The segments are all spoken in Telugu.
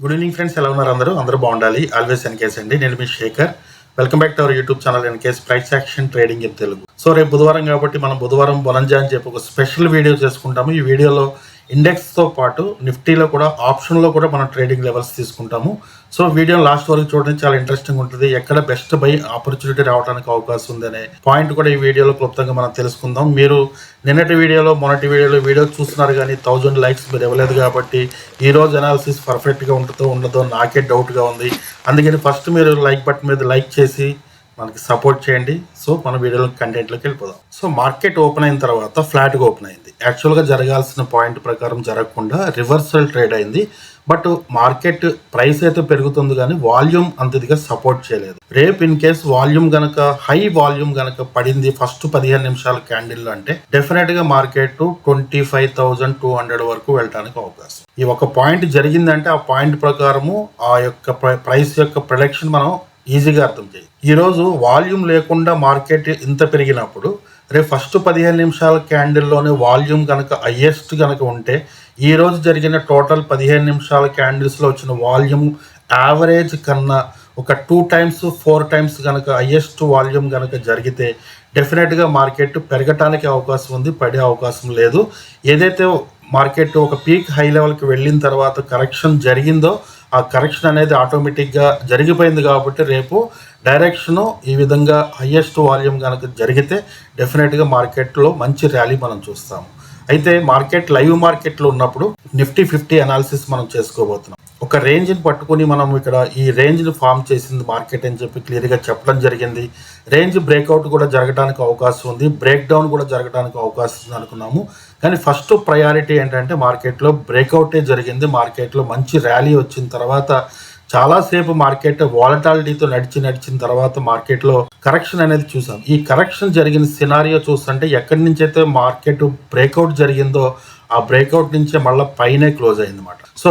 గుడ్ ఈవినింగ్ ఫ్రెండ్స్ ఎలా ఉన్నారు అందరూ? అందరూ బాగుండాలి. ఆల్వేస్ ఎన్కేస్ అండి. నేను మీ Shekhar. Welcome back to our YouTube channel NKs price action trading in Telugu so రేపు బుధవారం కాబట్టి మనం బుధవారం బొనంజా అని చెప్పి ఒక స్పెషల్ వీడియో చేసుకుంటాము. ఈ వీడియోలో ఇండెక్స్తో పాటు నిఫ్టీలో కూడా ఆప్షన్లో కూడా మనం ట్రేడింగ్ లెవెల్స్ తీసుకుంటాము. సో వీడియో లాస్ట్ వరకు చూడడానికి చాలా ఇంట్రెస్టింగ్ ఉంటుంది. ఎక్కడ బెస్ట్ బై ఆపర్చునిటీ రావడానికి అవకాశం ఉందనే పాయింట్ కూడా ఈ వీడియోలో క్లుప్తంగా మనం తెలుసుకుందాం. మీరు నిన్నటి వీడియోలో మొన్నటి వీడియోలో వీడియో చూస్తున్నారు కానీ థౌజండ్ లైక్స్ మీరు ఇవ్వలేదు కాబట్టి ఈ రోజు అనాలిసిస్ పర్ఫెక్ట్గా ఉంటుందో ఉండదో నాకే డౌట్గా ఉంది. అందుకని ఫస్ట్ మీరు లైక్ బటన్ మీద లైక్ చేసి మనకి సపోర్ట్ చేయండి. సో మన వీడియోలో కంటెంట్లోకి వెళ్ళిపోదాం. సో మార్కెట్ ఓపెన్ అయిన తర్వాత ఫ్లాట్గా ఓపెన్ అయింది. యాక్చువల్గా జరగాల్సిన పాయింట్ ప్రకారం జరగకుండా రివర్సల్ ట్రేడ్ అయింది. బట్ మార్కెట్ ప్రైస్ అయితే పెరుగుతుంది కానీ వాల్యూమ్ అంతదిగా సపోర్ట్ చేయలేదు. రేపు ఇన్ కేస్ వాల్యూమ్ గనక హై వాల్యూమ్ గనక పడింది ఫస్ట్ పదిహేను నిమిషాల క్యాండిల్ అంటే డెఫినెట్గా market twenty five thousand two hundred వరకు వెళ్ళడానికి అవకాశం. ఈ ఒక పాయింట్ జరిగిందంటే ఆ పాయింట్ ప్రకారము ఆ యొక్క ప్రైస్ యొక్క ప్రొడక్షన్ మనం ఈజీగా అర్థం చేయాలి. ఈరోజు వాల్యూమ్ లేకుండా మార్కెట్ ఇంత పెరిగినప్పుడు రేపు ఫస్ట్ పదిహేను నిమిషాల క్యాండిల్లోనే వాల్యూమ్ కనుక హయ్యెస్ట్ కనుక ఉంటే ఈరోజు జరిగిన టోటల్ పదిహేను నిమిషాల క్యాండిల్స్లో వచ్చిన వాల్యూమ్ యావరేజ్ కన్నా ఒక టూ టైమ్స్ ఫోర్ టైమ్స్ కనుక హయ్యెస్ట్ వాల్యూమ్ కనుక జరిగితే డెఫినెట్గా మార్కెట్ పెరగటానికి అవకాశం ఉంది పడే అవకాశం లేదు. ఏదైతే మార్కెట్ ఒక పీక్ హై లెవెల్కి వెళ్ళిన తర్వాత కరెక్షన్ జరిగిందో ఆ కరెక్షన్ అనేది ఆటోమేటిక్గా జరిగిపోయింది కాబట్టి రేపు డైరెక్షను ఈ విధంగా హయ్యెస్ట్ వాల్యూమ్ కనుక జరిగితే డెఫినెట్గా మార్కెట్లో మంచి ర్యాలీ మనం చూస్తాము. అయితే మార్కెట్ లైవ్ మార్కెట్లో ఉన్నప్పుడు నిఫ్టీ ఫిఫ్టీ అనాలిసిస్ మనం చేసుకోబోతున్నాం. ఒక రేంజ్ని పట్టుకుని మనం ఇక్కడ ఈ రేంజ్ని ఫామ్ చేసింది మార్కెట్ అని చెప్పి క్లియర్గా చెప్పడం జరిగింది. రేంజ్ బ్రేక్అవుట్ కూడా జరగడానికి అవకాశం ఉంది. బ్రేక్ డౌన్ కూడా జరగడానికి అవకాశం ఉంది అనుకున్నాము. కానీ ఫస్ట్ ప్రయారిటీ ఏంటంటే మార్కెట్లో బ్రేక్అవుటే జరిగింది. మార్కెట్లో మంచి ర్యాలీ వచ్చిన తర్వాత చాలాసేపు మార్కెట్ వాలటాలిటీతో నడిచి నడిచిన తర్వాత మార్కెట్లో కరెక్షన్ అనేది చూసాం. ఈ కరెక్షన్ జరిగిన సినారియో చూస్తుంటే ఎక్కడి నుంచి అయితే మార్కెట్ బ్రేక్అవుట్ జరిగిందో ఆ బ్రేక్అవుట్ నుంచే మళ్ళీ పైనే క్లోజ్ అయింది అనమాట సో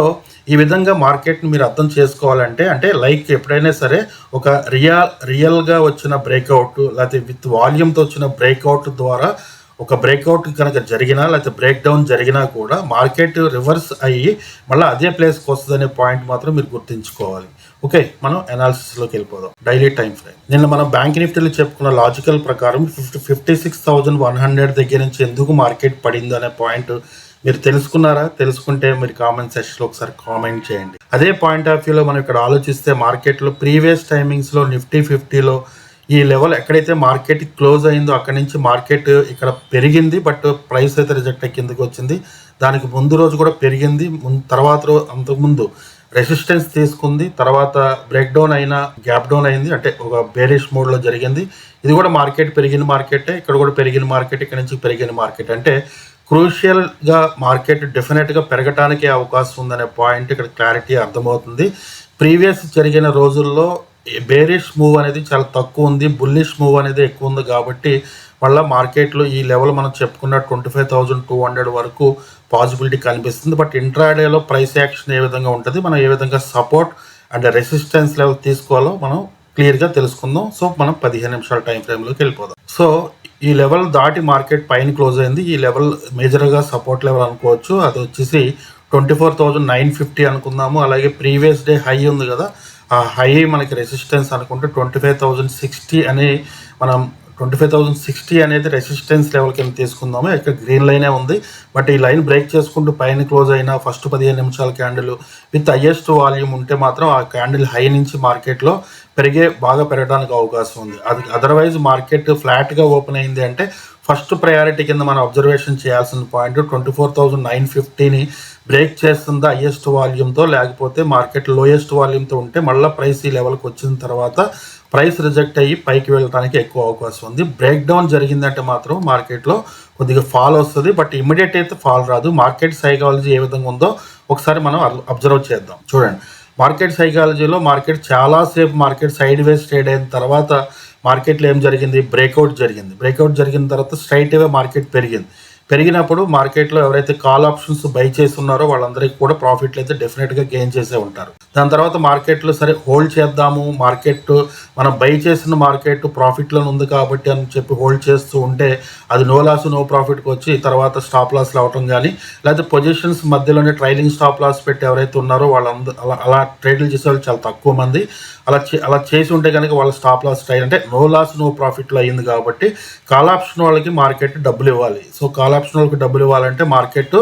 ఈ విధంగా మార్కెట్ని మీరు అర్థం చేసుకోవాలంటే అంటే లైక్ ఎప్పుడైనా సరే ఒక రియల్ రియల్గా వచ్చిన బ్రేక్అవుట్ లేకపోతే విత్ వాల్యూమ్తో వచ్చిన బ్రేక్అవుట్ ద్వారా ఒక బ్రేక్అవుట్ కనుక జరిగినా లేకపోతే బ్రేక్ డౌన్ జరిగినా కూడా మార్కెట్ రివర్స్ అయ్యి మళ్ళీ అదే ప్లేస్కి వస్తుందనే పాయింట్ మాత్రం మీరు గుర్తుంచుకోవాలి. ఓకే మనం అనాలిసిస్లోకి వెళ్ళిపోదాం. డైలీ టైం ఫ్రేమ్ నిన్న మనం బ్యాంక్ నిఫ్టీలో చెప్పుకున్న లాజికల్ ప్రకారం fifty fifty six thousand one hundred దగ్గర నుంచి ఎందుకు మార్కెట్ పడింది అనే పాయింట్ మీరు తెలుసుకున్నారా? తెలుసుకుంటే మీరు కామెంట్ సెక్షన్లో ఒకసారి కామెంట్ చేయండి. అదే పాయింట్ ఆఫ్ వ్యూలో మనం ఇక్కడ ఆలోచిస్తే మార్కెట్లో ప్రీవియస్ టైమింగ్స్లో నిఫ్టీ ఫిఫ్టీలో ఈ లెవెల్ ఎక్కడైతే మార్కెట్ క్లోజ్ అయిందో అక్కడి నుంచి మార్కెట్ ఇక్కడ పెరిగింది బట్ ప్రైస్ అయితే రిజెక్ట్ అయ్యి కిందకి వచ్చింది. దానికి ముందు రోజు కూడా పెరిగింది. తర్వాత రోజు అంతకుముందు రెసిస్టెన్స్ తీసుకుంది. తర్వాత బ్రేక్ డౌన్ అయిన గ్యాప్ డౌన్ అయింది. అంటే ఒక బేరిష్ మోడ్లో జరిగింది. ఇది కూడా మార్కెట్ పెరిగిన మార్కెటే ఇక్కడ కూడా పెరిగిన మార్కెట్ ఇక్కడ నుంచి పెరిగిన మార్కెట్ అంటే క్రూషియల్గా మార్కెట్ డెఫినెట్గా పెరగటానికి అవకాశం ఉందనే పాయింట్ ఇక్కడ క్లారిటీ అర్థమవుతుంది. ప్రీవియస్ జరిగిన రోజుల్లో బేరిష్ మూవ్ అనేది చాలా తక్కువ ఉంది బుల్లిష్ మూవ్ అనేది ఎక్కువ ఉంది కాబట్టి మళ్ళీ మార్కెట్లో ఈ లెవెల్ మనం చెప్పుకున్న twenty five thousand two hundred వరకు పాసిబిలిటీ కనిపిస్తుంది. బట్ ఇంట్రాడేలో ప్రైస్ యాక్షన్ ఏ విధంగా ఉంటుంది మనం ఏ విధంగా సపోర్ట్ అండ్ రెసిస్టెన్స్ లెవెల్ తీసుకోవాలో మనం క్లియర్గా తెలుసుకుందాం. సో మనం పదిహేను నిమిషాల టైం ఫ్రేమ్లోకి వెళ్ళిపోదాం. సో ఈ లెవెల్ దాటి మార్కెట్ పైన క్లోజ్ అయింది. ఈ లెవెల్ మేజర్గా సపోర్ట్ లెవెల్ అనుకోవచ్చు. అది వచ్చేసి twenty four thousand nine fifty అనుకుందాము. అలాగే ప్రీవియస్ డే హై ఉంది కదా. ఆ హై మనకి రెసిస్టెన్స్ అనుకుంటే ట్వంటీ ఫైవ్ థౌజండ్ సిక్స్టీ అని మనం ట్వంటీ ఫైవ్ థౌసండ్ సిక్స్టీ అనేది రెసిస్టెన్స్ లెవెల్ కింద తీసుకుందాము. ఇక్కడ గ్రీన్ లైనే ఉంది. బట్ ఈ లైన్ బ్రేక్ చేసుకుంటూ పైన క్లోజ్ అయిన ఫస్ట్ పదిహేను నిమిషాల క్యాండిల్ విత్ హయ్యెస్ట్ వాల్యూమ్ ఉంటే మాత్రం ఆ క్యాండిల్ హై నుంచి మార్కెట్లో పెరిగే బాగా పెరగడానికి అవకాశం ఉంది. అది అదర్వైజ్ మార్కెట్ ఫ్లాట్గా ఓపెన్ అయింది అంటే ఫస్ట్ ప్రయారిటీ కింద మనం అబ్జర్వేషన్ చేయాల్సిన point twenty four thousand nine ఫిఫ్టీని break చేస్తుందా హయ్యెస్ట్ వాల్యూమ్తో లేకపోతే మార్కెట్ లోయెస్ట్ వాల్యూమ్తో ఉంటే మళ్ళీ ప్రైస్ ఈ లెవెల్కి వచ్చిన తర్వాత ప్రైస్ రిజెక్ట్ అయ్యి పైకి వెళ్ళడానికి ఎక్కువ అవకాశం ఉంది. బ్రేక్ డౌన్ జరిగిందంటే మాత్రం మార్కెట్లో కొద్దిగా ఫాల్ వస్తుంది. బట్ ఇమీడియట్ అయితే ఫాల్ రాదు. మార్కెట్ సైకాలజీ ఏ విధంగా ఉందో ఒకసారి మనం అబ్జర్వ్ చేద్దాం. చూడండి. మార్కెట్ సైకాలజీలో మార్కెట్ చాలాసేపు మార్కెట్ సైడ్ వేస్ ట్రేడ్ అయిన తర్వాత మార్కెట్లో ఏం జరిగింది? బ్రేక్అవుట్ జరిగింది. బ్రేక్అవుట్ జరిగిన తర్వాత స్ట్రైట్ మార్కెట్ పెరిగింది. పెరిగినప్పుడు మార్కెట్లో ఎవరైతే కాల్ ఆప్షన్స్ బై చేసి ఉన్నారో వాళ్ళందరికీ కూడా ప్రాఫిట్లు అయితే డెఫినెట్గా గెయిన్ చేసే ఉంటారు. దాని తర్వాత మార్కెట్లో సరే హోల్డ్ చేద్దాము మార్కెట్ మనం బై చేసిన మార్కెట్ ప్రాఫిట్లో ఉంది కాబట్టి అని చెప్పి హోల్డ్ చేస్తూ ఉంటే అది నో లాస్ నో ప్రాఫిట్కి వచ్చి తర్వాత స్టాప్ లాస్ అవటం కానీ లేకపోతే పొజిషన్స్ మధ్యలోనే ట్రైలింగ్ స్టాప్ లాస్ పెట్టి ఎవరైతే ఉన్నారో వాళ్ళందరూ అలా అలా ట్రేడ్లు చేసే వాళ్ళు చాలా తక్కువ మంది. అలా అలా చేసి ఉంటే కనుక వాళ్ళ స్టాప్ లాస్ ట్రైల్ అంటే నో లాస్ నో ప్రాఫిట్లో అయింది కాబట్టి కాల్ ఆప్షన్ వాళ్ళకి మార్కెట్ డబ్బులు ఇవ్వాలి. సో కాల్ ఆప్షన్ వాళ్ళకి డబ్బులు ఇవ్వాలంటే మార్కెట్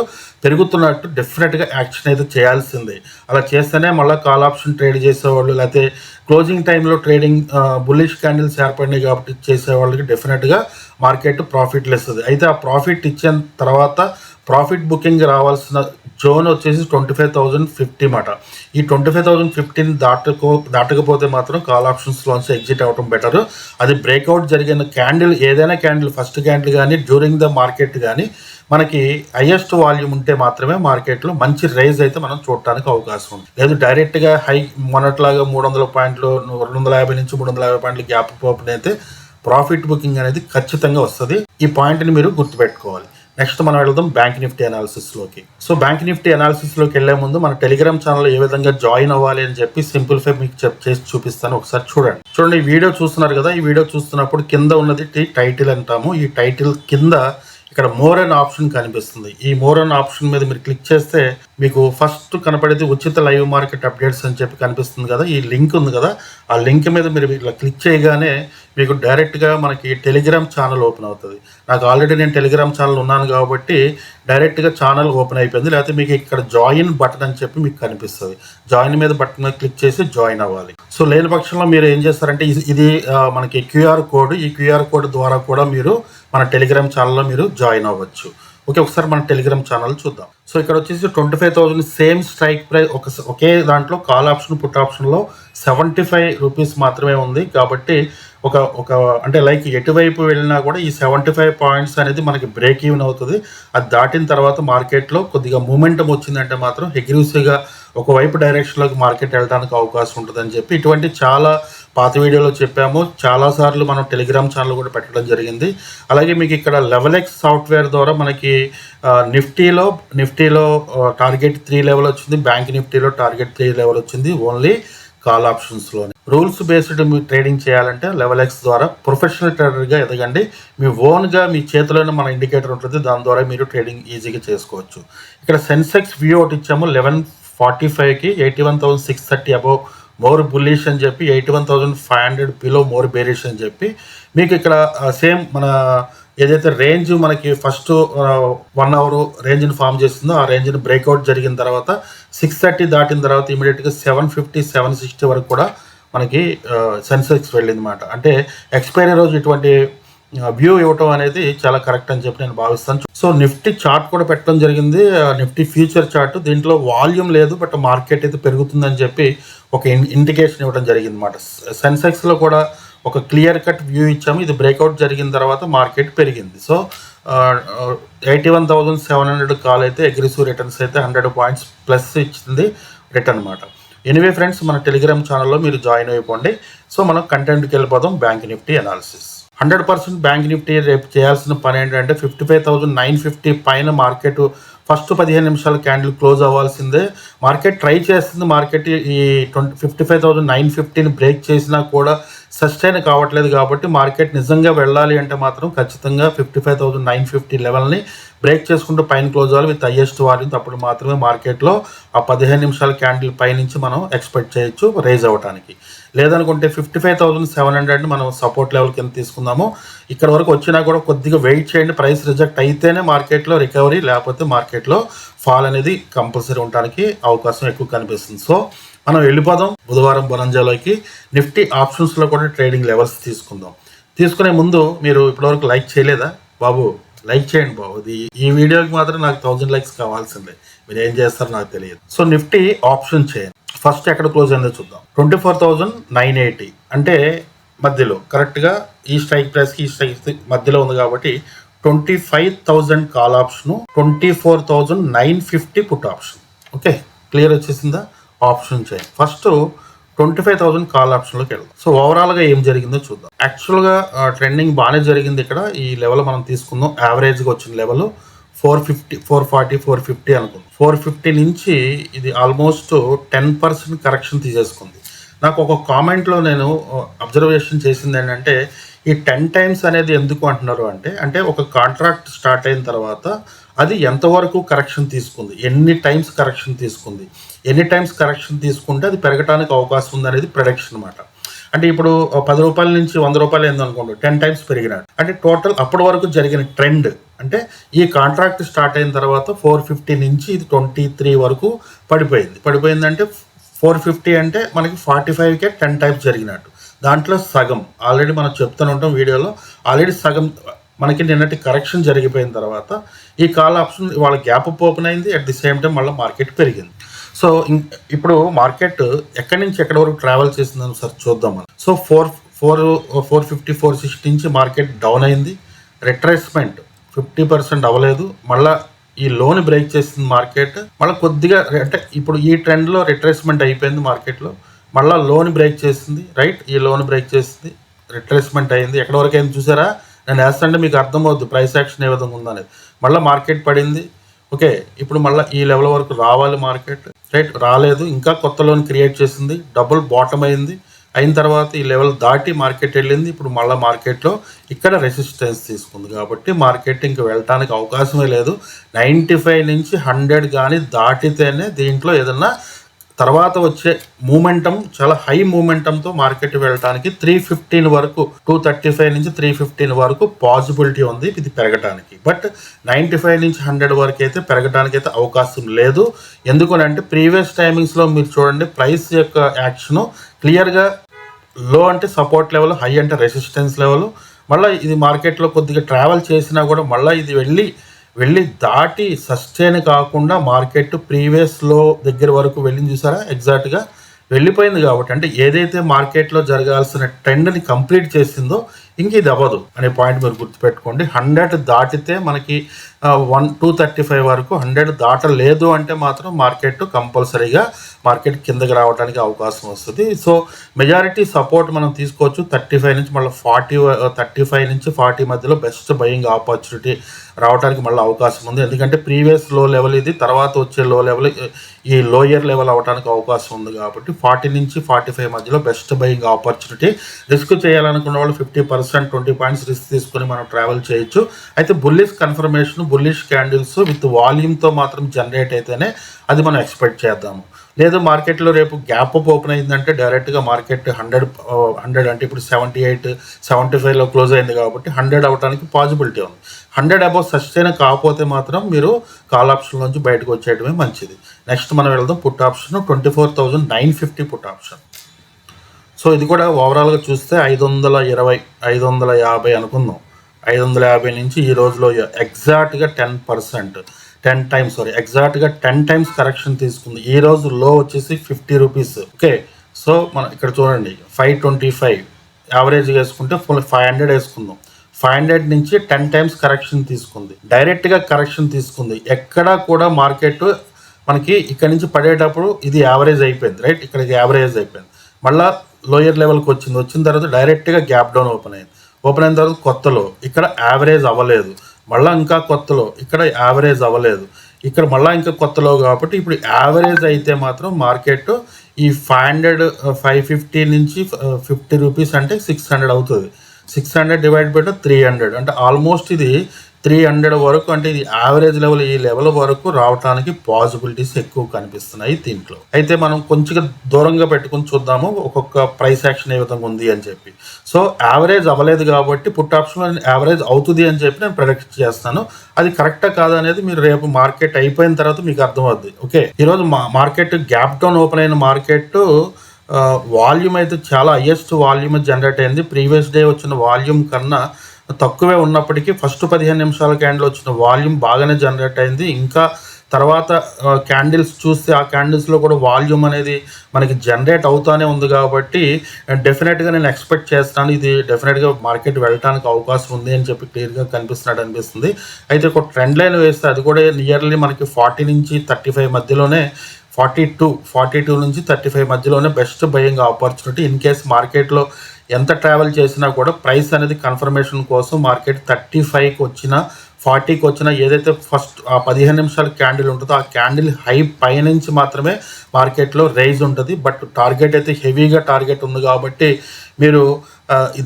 పెరుగుతున్నట్టు డెఫినెట్గా యాక్షన్ అయితే చేయాల్సిందే. అలా చేస్తేనే మళ్ళీ కాల్ ఆప్షన్ ట్రేడ్ చేసేవాళ్ళు లేకపోతే క్లోజింగ్ టైంలో ట్రేడింగ్ బుల్లిష్ క్యాండిల్స్ ఏర్పడినాయి కాబట్టి చేసేవాళ్ళకి డెఫినెట్గా మార్కెట్ ప్రాఫిట్లు ఇస్తుంది అయితే ఆ ప్రాఫిట్ ఇచ్చిన తర్వాత ప్రాఫిట్ బుకింగ్ రావాల్సిన జోన్ వచ్చేసి ట్వంటీ ఫైవ్ థౌజండ్ ఫిఫ్టీ మాట. ఈ ట్వంటీ ఫైవ్ థౌజండ్ ఫిఫ్టీన్ దాటుకో దాటకపోతే మాత్రం కాల్ ఆప్షన్స్లోంచి ఎగ్జిట్ అవ్వడం బెటర్. అది బ్రేక్అవుట్ జరిగిన క్యాండిల్ ఏదైనా క్యాండిల్ ఫస్ట్ క్యాండిల్ కానీ డ్యూరింగ్ ద మార్కెట్ కానీ మనకి హైయెస్ట్ వాల్యూమ్ ఉంటే మాత్రమే మార్కెట్లో మంచి రైజ్ అయితే మనం చూడటానికి అవకాశం ఉంది. లేదు డైరెక్ట్గా హై మొన్నట్లాగా మూడు వందల పాయింట్లు రెండు వందల యాభై నుంచి మూడు వందల యాభై పాయింట్లు గ్యాప్ అయితే ప్రాఫిట్ బుకింగ్ అనేది ఖచ్చితంగా వస్తుంది. ఈ పాయింట్ని మీరు గుర్తుపెట్టుకోవాలి. నెక్స్ట్ మనం వెళ్దాం బ్యాంక్ నిఫ్టీ అనాలిసిస్లోకి సో బ్యాంక్ నిఫ్టీ అనాలిసిస్లోకి వెళ్ళే ముందు మన టెలిగ్రామ్ ఛానల్ ఏ విధంగా జాయిన్ అవ్వాలి అని చెప్పి సింపుల్ ఫై మీకు చెప్ చేసి చూపిస్తాను ఒకసారి చూడండి. చూడండి ఈ వీడియో చూస్తున్నారు కదా ఈ వీడియో చూస్తున్నప్పుడు కింద ఉన్నది టైటిల్ అంటాము. ఈ టైటిల్ కింద ఇక్కడ మోర్ అన్ ఆప్షన్ కనిపిస్తుంది. ఈ మోర్ అండ్ ఆప్షన్ మీద మీరు క్లిక్ చేస్తే మీకు ఫస్ట్ కనపడేది ఉచిత లైవ్ మార్కెట్ అప్డేట్స్ అని చెప్పి కనిపిస్తుంది కదా. ఈ లింక్ ఉంది కదా. ఆ లింక్ మీద మీరు ఇట్లా క్లిక్ చేయగానే మీకు డైరెక్ట్గా మనకి టెలిగ్రామ్ ఛానల్ ఓపెన్ అవుతుంది. నాకు ఆల్రెడీ నేను టెలిగ్రామ్ ఛానల్ ఉన్నాను కాబట్టి డైరెక్ట్గా ఛానల్ ఓపెన్ అయిపోయింది. లేకపోతే మీకు ఇక్కడ జాయిన్ బటన్ అని చెప్పి మీకు కనిపిస్తుంది. జాయిన్ మీద బటన్ మీద క్లిక్ చేసి జాయిన్ అవ్వాలి. సో లేని పక్షంలో మీరు ఏం చేస్తారంటే ఇది- ఇది మనకి క్యూఆర్ కోడ్ ఈ క్యూఆర్ కోడ్ ద్వారా కూడా మీరు మన టెలిగ్రామ్ ఛానల్లో మీరు జాయిన్ అవ్వచ్చు. ఓకే ఒకసారి మన టెలిగ్రామ్ ఛానల్ చూద్దాం. సో ఇక్కడ వచ్చేసి twenty five thousand same strike price ఒక ఒకే దాంట్లో కాల్ ఆప్షన్ పుట్ ఆప్షన్లో సెవెంటీ ఫైవ్ రూపీస్ మాత్రమే ఉంది. కాబట్టి ఒక ఒక అంటే లైక్ ఎటువైపు వెళ్ళినా కూడా ఈ సెవెంటీ ఫైవ్ పాయింట్స్ అనేది మనకి బ్రేక్ ఈవెన్ అవుతుంది. అది దాటిన తర్వాత మార్కెట్లో కొద్దిగా మూమెంటం వచ్చిందంటే మాత్రం అగ్రెసివ్గా ఒకవైపు డైరెక్షన్లోకి మార్కెట్ వెళ్ళడానికి అవకాశం ఉంటుందని చెప్పి ఇటువంటి చాలా పాత వీడియోలో చెప్పాము. చాలాసార్లు మనం టెలిగ్రామ్ ఛానల్ కూడా పెట్టడం జరిగింది. అలాగే మీకు ఇక్కడ లెవెల్ ఎక్స్ సాఫ్ట్వేర్ ద్వారా మనకి నిఫ్టీలో నిఫ్టీలో టార్గెట్ త్రీ లెవెల్ వచ్చింది. బ్యాంక్ నిఫ్టీలో టార్గెట్ త్రీ లెవెల్ వచ్చింది ఓన్లీ కాల్ ఆప్షన్స్లోనే. రూల్స్ బేస్డ్ మీరు ట్రేడింగ్ చేయాలంటే లెవెల్ ఎక్స్ ద్వారా ప్రొఫెషనల్ ట్రేడర్గా ఎదగండి. మీ ఓన్గా మీ చేతిలోనే మన ఇండికేటర్ ఉంటుంది. దాని ద్వారా మీరు ట్రేడింగ్ ఈజీగా చేసుకోవచ్చు. ఇక్కడ సెన్సెక్స్ వ్యూ ఒకటి ఇచ్చాము. లెవెన్ ఫార్టీ ఫైవ్కి eighty one thousand six thirty above more bullish అని చెప్పి eighty one thousand five hundred below more bearish అని చెప్పి మీకు ఇక్కడ సేమ్ మన ఏదైతే రేంజ్ మనకి ఫస్ట్ వన్ అవర్ రేంజ్ని ఫామ్ చేస్తుందో ఆ రేంజ్ని బ్రేక్అవుట్ జరిగిన తర్వాత సిక్స్ థర్టీ దాటిన తర్వాత ఇమీడియట్గా సెవెన్ ఫిఫ్టీ సెవెన్ సిక్స్టీ వరకు కూడా మనకి సెన్సెక్స్ వెళ్ళింది అనమాట అంటే ఎక్స్పైరీ రోజు ఇటువంటి వ్యూ ఇవ్వటం అనేది చాలా కరెక్ట్ అని చెప్పి నేను భావిస్తాను. సో నిఫ్టీ చార్ట్ కూడా పెట్టడం జరిగింది. ఆ నిఫ్టీ ఫ్యూచర్ చార్ట్ దీంట్లో వాల్యూమ్ లేదు బట్ మార్కెట్ అయితే పెరుగుతుందని చెప్పి ఒక ఇండికేషన్ ఇవ్వడం జరిగింది అనమాట సెన్సెక్స్లో కూడా ఒక క్లియర్ కట్ వ్యూ ఇచ్చాము. ఇది బ్రేక్అవుట్ జరిగిన తర్వాత మార్కెట్ పెరిగింది. So eighty one thousand seven hundred call అయితే అగ్రెసివ్ రిటర్న్స్ అయితే హండ్రెడ్ పాయింట్స్ ప్లస్ ఇచ్చింది రిటర్న్ అనమాట ఎనివే ఫ్రెండ్స్ మన టెలిగ్రామ్ ఛానల్లో మీరు జాయిన్ అయిపోండి. సో మనం కంటెంట్కి వెళ్ళిపోదాం. Bank Nifty analysis. Hundred percent bank Nifty రేపు చేయాల్సిన పని ఏంటంటే fifty five thousand nine fifty పైన మార్కెట్ ఫస్ట్ పదిహేను నిమిషాల క్యాండిల్ క్లోజ్ అవ్వాల్సిందే. మార్కెట్ ట్రై చేస్తుంది. మార్కెట్ ఈ twenty fifty five thousand nine ఫిఫ్టీని break చేసినా కూడా సస్టైన్ కావట్లేదు కాబట్టి మార్కెట్ నిజంగా వెళ్ళాలి అంటే మాత్రం ఖచ్చితంగా fifty five thousand nine fifty లెవెల్ని బ్రేక్ చేసుకుంటూ పైన క్లోజ్ అవ్వాలి విత్ హయ్యెస్ట్ వాల్యూమ్ అప్పుడు మాత్రమే మార్కెట్లో ఆ పదిహేను నిమిషాల క్యాండిల్ పైనుంచి మనం ఎక్స్పెక్ట్ చేయొచ్చు రైజ్ అవ్వడానికి లేదనుకుంటే fifty five thousand seven hundred మనం సపోర్ట్ లెవెల్ కింద తీసుకుందాము. ఇక్కడ వరకు వచ్చినా కూడా కొద్దిగా వెయిట్ చేయండి. ప్రైస్ రిజెక్ట్ అయితేనే మార్కెట్లో రికవరీ లేకపోతే మార్కెట్లో ఫాల్ అనేది కంపల్సరీ ఉండడానికి అవకాశం ఎక్కువ కనిపిస్తుంది. సో మనం వెళ్ళిపోదాం. బుధవారం బొనంజాలోకి నిఫ్టీ ఆప్షన్స్లో కూడా ట్రేడింగ్ లెవెల్స్ తీసుకుందాం. తీసుకునే ముందు మీరు ఇప్పటివరకు లైక్ చేయలేదా? బాబు లైక్ చేయండి బాబు. ఇది ఈ వీడియోకి మాత్రం నాకు థౌజండ్ లైక్స్ కావాల్సిందే. మీరు ఏం చేస్తారో నాకు తెలియదు. సో నిఫ్టీ ఆప్షన్ చేయండి. ఫస్ట్ ఎక్కడ క్లోజ్ అయిందో చూద్దాం. Twenty four thousand nine eighty. అంటే మధ్యలో కరెక్ట్గా ఈ స్ట్రైక్ ప్రైస్కి ఈ స్ట్రైక్ మధ్యలో ఉంది కాబట్టి twenty five thousand call option twenty four thousand nine fifty put option. Okay clear వచ్చేసిందా? ఆప్షన్స్ చేయండి first twenty five thousand call ఆప్షన్లోకి వెళ్దాం సో ఓవరాల్గా ఏం జరిగిందో చూద్దాం. యాక్చువల్గా ట్రెండింగ్ బాగానే జరిగింది ఇక్కడ. ఈ లెవెల్ మనం తీసుకుందాం. యావరేజ్గా వచ్చిన level four fifty four forty four fifty అనుకుంది. ఫోర్ ఫిఫ్టీ నుంచి ఇది ఆల్మోస్ట్ టెన్ పర్సెంట్ కరెక్షన్ తీసేసుకుంది. నాకు ఒక కామెంట్లో నేను అబ్జర్వేషన్ చేసింది ఏంటంటే ఈ టెన్ టైమ్స్ అనేది ఎందుకు అంటున్నారు అంటే అంటే ఒక కాంట్రాక్ట్ స్టార్ట్ అయిన తర్వాత అది ఎంతవరకు కరెక్షన్ తీసుకుంది? ఎన్ని టైమ్స్ కరెక్షన్ తీసుకుంది? ఎన్ని టైమ్స్ కరెక్షన్ తీసుకుంటే అది పెరగడానికి అవకాశం ఉంది అనేది ప్రొడక్షన్ అనమాట అంటే ఇప్పుడు పది రూపాయల నుంచి వంద రూపాయలు ఏంది అనుకోండి టెన్ టైమ్స్ పెరిగినాడు. అంటే టోటల్ అప్పటి వరకు జరిగిన ట్రెండ్ అంటే ఈ కాంట్రాక్ట్ స్టార్ట్ అయిన తర్వాత ఫోర్ ఫిఫ్టీ నుంచి ఇది ట్వంటీ త్రీ వరకు పడిపోయింది. పడిపోయిందంటే ఫోర్ ఫిఫ్టీ అంటే మనకి ఫార్టీ ఫైవ్కే టెన్ టైమ్స్ జరిగినట్టు దాంట్లో సగం. ఆల్రెడీ మనం చెప్తూనే ఉంటాం వీడియోలో. ఆల్రెడీ సగం మనకి నిన్నటి కరెక్షన్ జరిగిపోయిన తర్వాత ఈ కాల్ ఆప్షన్ వాళ్ళ గ్యాప్ ఓపెన్ అయింది. అట్ ది సేమ్ టైం మళ్ళీ మార్కెట్ పెరిగింది. సో ఇప్పుడు మార్కెట్ ఎక్కడి నుంచి ఎక్కడి వరకు ట్రావెల్ చేసిందని సార్ చూద్దాం మనం. So four four four fifty four sixty నుంచి మార్కెట్ డౌన్ అయింది. రిట్రేస్మెంట్ ఫిఫ్టీ పర్సెంట్ అవ్వలేదు. మళ్ళీ ఈ లోన్ బ్రేక్ చేసింది మార్కెట్ మళ్ళీ కొద్దిగా అంటే ఇప్పుడు ఈ ట్రెండ్లో రిట్రేస్మెంట్ అయిపోయింది మార్కెట్లో మళ్ళీ లోన్ బ్రేక్ చేసింది. రైట్ ఈ లోన్ బ్రేక్ చేసింది. రిట్రేస్మెంట్ అయింది. ఎక్కడి వరకు అయింది చూసారా? నేను వేస్తుంటే మీకు అర్థమవుద్ది ప్రైస్ యాక్షన్ ఏ విధంగా ఉందనేది. మళ్ళీ మార్కెట్ పడింది. ఓకే ఇప్పుడు మళ్ళీ ఈ లెవెల్ వరకు రావాలి మార్కెట్ రైట్ రాలేదు. ఇంకా కొత్త లోన్ క్రియేట్ చేసింది. డబుల్ బాటమ్ అయింది. అయిన తర్వాత ఈ లెవెల్ దాటి మార్కెట్ వెళ్ళింది. ఇప్పుడు మళ్ళీ మార్కెట్లో ఇక్కడ రెసిస్టెన్స్ తీసుకుంది. కాబట్టి మార్కెట్ ఇంక వెళ్ళటానికి అవకాశమే లేదు. నైంటీ ఫైవ్ నుంచి హండ్రెడ్ కానీ దాటితేనే దీంట్లో ఏదన్నా తర్వాత వచ్చే మూమెంటం చాలా హై మూమెంటంతో మార్కెట్ వెళ్ళడానికి త్రీ ఫిఫ్టీన్ వరకు టూ థర్టీ ఫైవ్ నుంచి త్రీ ఫిఫ్టీన్ వరకు పాసిబిలిటీ ఉంది ఇది పెరగడానికి బట్ నైంటీ ఫైవ్ నుంచి హండ్రెడ్ వరకు అయితే పెరగడానికి అయితే అవకాశం లేదు. ఎందుకనంటే ప్రీవియస్ టైమింగ్స్లో మీరు చూడండి ప్రైస్ యొక్క యాక్షన్ క్లియర్గా లో అంటే సపోర్ట్ లెవెల్ హై అంటే రెసిస్టెన్స్ లెవెల్ మళ్ళీ ఇది మార్కెట్లో కొద్దిగా ట్రావెల్ చేసినా కూడా మళ్ళీ ఇది వెళ్ళి వెళ్ళి దాటి సస్టైన్ కాకుండా మార్కెట్ ప్రీవియస్లో దగ్గర వరకు వెళ్ళింది చూసారా? ఎగ్జాక్ట్గా వెళ్ళిపోయింది కాబట్టి. అంటే ఏదైతే మార్కెట్లో జరగాల్సిన ట్రెండ్ని కంప్లీట్ చేసిందో ఇంక ఇది అవ్వదు అనే పాయింట్ మీరు గుర్తుపెట్టుకోండి. హండ్రెడ్ దాటితే మనకి వన్ టూ థర్టీ ఫైవ్ వరకు హండ్రెడ్ దాటలేదు అంటే మాత్రం మార్కెట్ కంపల్సరీగా మార్కెట్ కిందకి రావడానికి అవకాశం వస్తుంది. సో మెజారిటీ సపోర్ట్ మనం తీసుకోవచ్చు. థర్టీ ఫైవ్ నుంచి మళ్ళీ ఫార్టీ థర్టీ ఫైవ్ నుంచి ఫార్టీ మధ్యలో బెస్ట్ బయింగ్ ఆపర్చునిటీ రావడానికి మళ్ళీ అవకాశం ఉంది. ఎందుకంటే ప్రీవియస్లో లెవెల్ ఇది తర్వాత వచ్చే లో లెవెల్ ఈ లోయర్ లెవెల్ అవడానికి అవకాశం ఉంది కాబట్టి ఫార్టీ నుంచి ఫార్టీ ఫైవ్ మధ్యలో బెస్ట్ బయింగ్ ఆపర్చునిటీ రిస్క్ చేయాలనుకున్న వాళ్ళు fifty percent twenty points risk తీసుకొని మనం ట్రావెల్ చేయొచ్చు. అయితే bullish confirmation bullish candles with వాల్యూమ్తో మాత్రం జనరేట్ అయితేనే అది మనం ఎక్స్పెక్ట్ చేద్దాము. లేదు మార్కెట్లో రేపు గ్యాప్ అప్ ఓపెన్ అయిందంటే డైరెక్ట్గా మార్కెట్ హండ్రెడ్ హండ్రెడ్ అంటే ఇప్పుడు సెవెంటీ ఎయిట్ సెవెంటీ ఫైవ్లో క్లోజ్ అయింది కాబట్టి హండ్రెడ్ అవ్వడానికి పాసిబిలిటీ ఉంది. హండ్రెడ్ అబౌవ్ సస్టైన్ కాకపోతే మాత్రం మీరు కాల్ ఆప్షన్ నుంచి బయటకు వచ్చేయడమే మంచిది. నెక్స్ట్ మనం వెళ్దాం put option twenty four thousand nine fifty put option so ఇది కూడా ఓవరాల్గా చూస్తే ఐదు వందల ఇరవై ఐదు వందల యాభై అనుకుందాం. ఐదు వందల యాభై నుంచి ఈ రోజులో ఎగ్జాక్ట్గా ten percent ten times sorry ఎగ్జాక్ట్గా టెన్ టైమ్స్ కరెక్షన్ తీసుకుంది. ఈ రోజు లో వచ్చేసి ఫిఫ్టీ రూపీస్ ఓకే సో మనం ఇక్కడ చూడండి ఫైవ్ ట్వంటీ ఫైవ్ యావరేజ్ వేసుకుంటే ఫుల్ ఫైవ్ హండ్రెడ్ వేసుకుందాం. ఫైవ్ హండ్రెడ్ నుంచి టెన్ టైమ్స్ కరెక్షన్ తీసుకుంది. డైరెక్ట్గా కరెక్షన్ తీసుకుంది. ఎక్కడా కూడా మార్కెట్ మనకి ఇక్కడ నుంచి పడేటప్పుడు ఇది యావరేజ్ అయిపోయింది రైట్ ఇక్కడ యావరేజ్ అయిపోయింది. మళ్ళీ లోయర్ లెవెల్కి వచ్చింది. వచ్చిన తర్వాత డైరెక్ట్గా గ్యాప్ డౌన్ ఓపెన్ అయింది. ఓపెన్ అయిన తర్వాత కొత్తలో. ఇక్కడ యావరేజ్ అవ్వలేదు. మళ్ళీ ఇంకా కొత్తలో. ఇక్కడ యావరేజ్ అవ్వలేదు. ఇక్కడ మళ్ళీ ఇంకా కొత్తలో కాబట్టి ఇప్పుడు యావరేజ్ అయితే మాత్రం మార్కెట్ ఈ ఫైవ్ హండ్రెడ్ ఫైవ్ ఫిఫ్టీ నుంచి uh, ఫిఫ్టీ రూపీస్ అంటే సిక్స్ హండ్రెడ్ అవుతుంది. Six hundred divide by three hundred అంటే ఆల్మోస్ట్ ఇది త్రీ హండ్రెడ్ వరకు అంటే ఇది యావరేజ్ లెవెల్ ఈ లెవెల్ వరకు రావడానికి పాసిబిలిటీస్ ఎక్కువ కనిపిస్తున్నాయి దీంట్లో. అయితే మనం కొంచెం దూరంగా పెట్టుకుని చూద్దాము ఒక్కొక్క ప్రైస్ యాక్షన్ ఏ విధంగా ఉంది అని చెప్పి. సో యావరేజ్ అవ్వలేదు కాబట్టి పుట్ ఆప్షన్ యావరేజ్ అవుతుంది అని చెప్పి నేను ప్రొడక్ట్ చేస్తాను. అది కరెక్టా కాదా అనేది మీరు రేపు మార్కెట్ అయిపోయిన తర్వాత మీకు అర్థమవుద్ది. ఓకే? ఈరోజు మా మార్కెట్ గ్యాప్ డౌన్ ఓపెన్ అయిన మార్కెట్ వాల్యూమ్ అయితే చాలా హయ్యెస్ట్ వాల్యూమ్ జనరేట్ అయింది. ప్రీవియస్ డే వచ్చిన వాల్యూమ్ కన్నా తక్కువే ఉన్నప్పటికీ ఫస్ట్ పదిహేను నిమిషాల క్యాండిల్ వచ్చిన వాల్యూమ్ బాగానే జనరేట్ అయింది. ఇంకా తర్వాత క్యాండిల్స్ చూస్తే ఆ క్యాండిల్స్లో కూడా వాల్యూమ్ అనేది మనకి జనరేట్ అవుతానే ఉంది కాబట్టి డెఫినెట్గా నేను ఎక్స్పెక్ట్ చేస్తాను. ఇది డెఫినెట్గా మార్కెట్ వెళ్ళడానికి అవకాశం ఉంది అని చెప్పి క్లియర్గా కనిపిస్తున్నట్టు అనిపిస్తుంది. అయితే ఒక ట్రెండ్ లైన్ వేస్తే అది కూడా నియర్లీ మనకి ఫార్టీ నుంచి థర్టీ ఫైవ్ మధ్యలోనే ఫార్టీ టూ ఫార్టీ టూ నుంచి థర్టీ ఫైవ్ మధ్యలోనే best buying opportunity in case మార్కెట్లో ఎంత ట్రావెల్ చేసినా కూడా ప్రైస్ అనేది కన్ఫర్మేషన్ కోసం మార్కెట్ థర్టీ ఫైవ్కి వచ్చిన ఫార్టీకి వచ్చిన ఏదైతే ఫస్ట్ ఆ పదిహేను నిమిషాల క్యాండిల్ ఉంటుందో ఆ క్యాండిల్ హై పైనుంచి మాత్రమే మార్కెట్లో రైజ్ ఉంటుంది. బట్ టార్గెట్ అయితే హెవీగా టార్గెట్ ఉంది కాబట్టి మీరు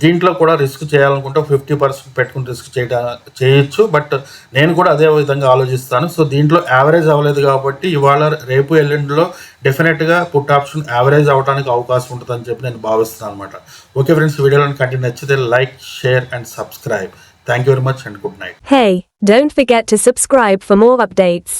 దీంట్లో కూడా రిస్క్ చేయాలనుకుంటే ఫిఫ్టీ పర్సెంట్ పెట్టుకుని రిస్క్ చేయడా చేయొచ్చు. బట్ నేను కూడా అదే విధంగా ఆలోచిస్తాను. సో దీంట్లో యావరేజ్ అవ్వలేదు కాబట్టి ఇవాళ రేపు ఎల్లుండిలో డెఫినెట్గా పుట్ ఆప్షన్ యావరేజ్ అవ్వడానికి అవకాశం ఉంటుందని చెప్పి నేను భావిస్తున్నాను అనమాట ఓకే ఫ్రెండ్స్ వీడియోలను కంటిన్యూ నచ్చితే like share and subscribe. Thank you very much and good night. Hey don't forget to subscribe for more updates